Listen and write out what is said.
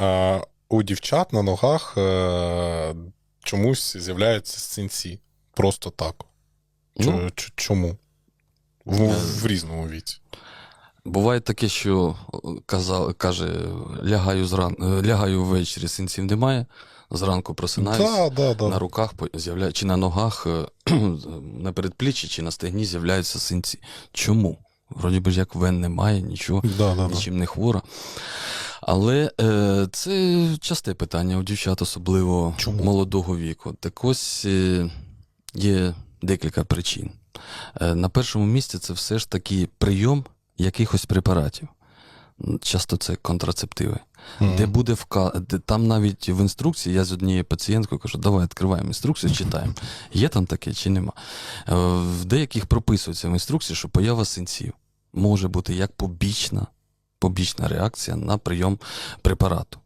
А у дівчат на ногах е, чомусь з'являються синці. Просто так. Ч- Ну, чому? В, Е. в різному віці. Буває таке, що о, казав, каже, лягаю, зран... е, лягаю ввечері, синців немає, зранку просинаюсь, Да, да, да. на руках з'являє... чи на ногах, е, на передпліччі, чи на стегні з'являються синці. Чому? Вроді би як вен немає, нічого, Да, да, да. нічим не хвора. Але е, це часте питання у дівчат, особливо Чому? молодого віку. Так ось е, є декілька причин. Е, на першому місці це все ж таки прийом якихось препаратів. Часто це контрацептиви. Мгм. Де буде вка... де там навіть в інструкції, я з однією пацієнткою кажу, давай відкриваємо інструкцію, читаємо. Є там таке чи нема. Е, В деяких прописується в інструкції, що поява синців може бути як побічна, побічна реакція на прийом препарату.